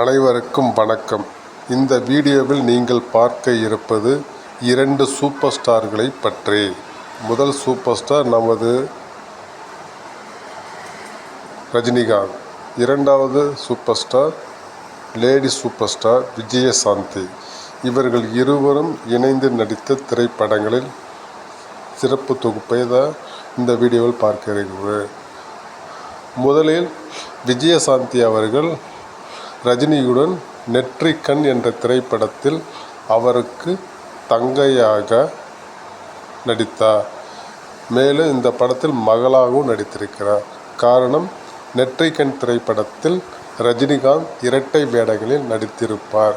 அனைவருக்கும் வணக்கம். இந்த வீடியோவில் நீங்கள் பார்க்க இருப்பது இரண்டு சூப்பர் ஸ்டார்களை பற்றி. முதல் சூப்பர் ஸ்டார் நமது ரஜினிகாந்த். இரண்டாவது super star lady super star Vijayashanti. இவர்கள் இருவரும் இணைந்து நடித்த திரைப்படங்களில் சிறப்பு தொகுப்பை தான் இந்த வீடியோவில் பார்க்க முதலில் விஜயசாந்தி அவர்கள் ரஜினியுடன் நெற்றிக்கண் என்ற திரைப்படத்தில் அவருக்கு தங்கையாக நடித்தார். மேலும் இந்த படத்தில் மகளாகவும் நடித்திருக்கிறார். காரணம் நெற்றிக்கண் திரைப்படத்தில் ரஜினிகாந்த் இரட்டை வேடங்களில் நடித்திருப்பார்.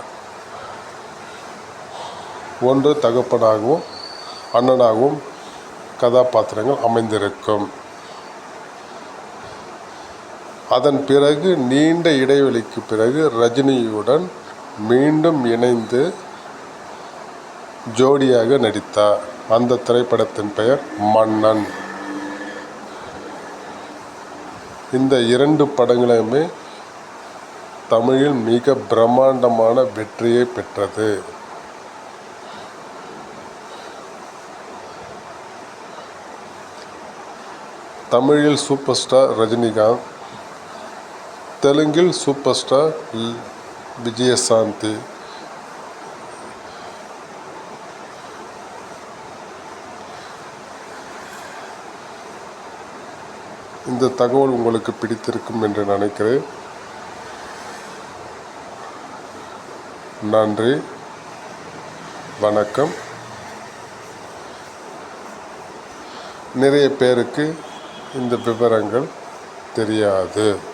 ஒன்று தகப்பனாகவும் அண்ணனாகவும் கதாபாத்திரங்கள் அமைந்திருக்கும். அதன் பிறகு நீண்ட இடைவெளிக்கு பிறகு ரஜினியுடன் மீண்டும் இணைந்து ஜோடியாக நடித்தார். அந்த திரைப்படத்தின் பெயர் மன்னன். இந்த இரண்டு படங்களுமே தமிழில் மிக பிரம்மாண்டமான வெற்றியை பெற்றது. தமிழில் சூப்பர் ஸ்டார் ரஜினிகாந்த் தெலுங்கில் சூப்பர் ஸ்டார் விஜயசாந்தி. இந்த தகவல் உங்களுக்கு பிடித்திருக்கும் என்று நினைக்கிறேன். நன்றி. வணக்கம். நிறைய பேருக்கு இந்த விவரங்கள் தெரியாது.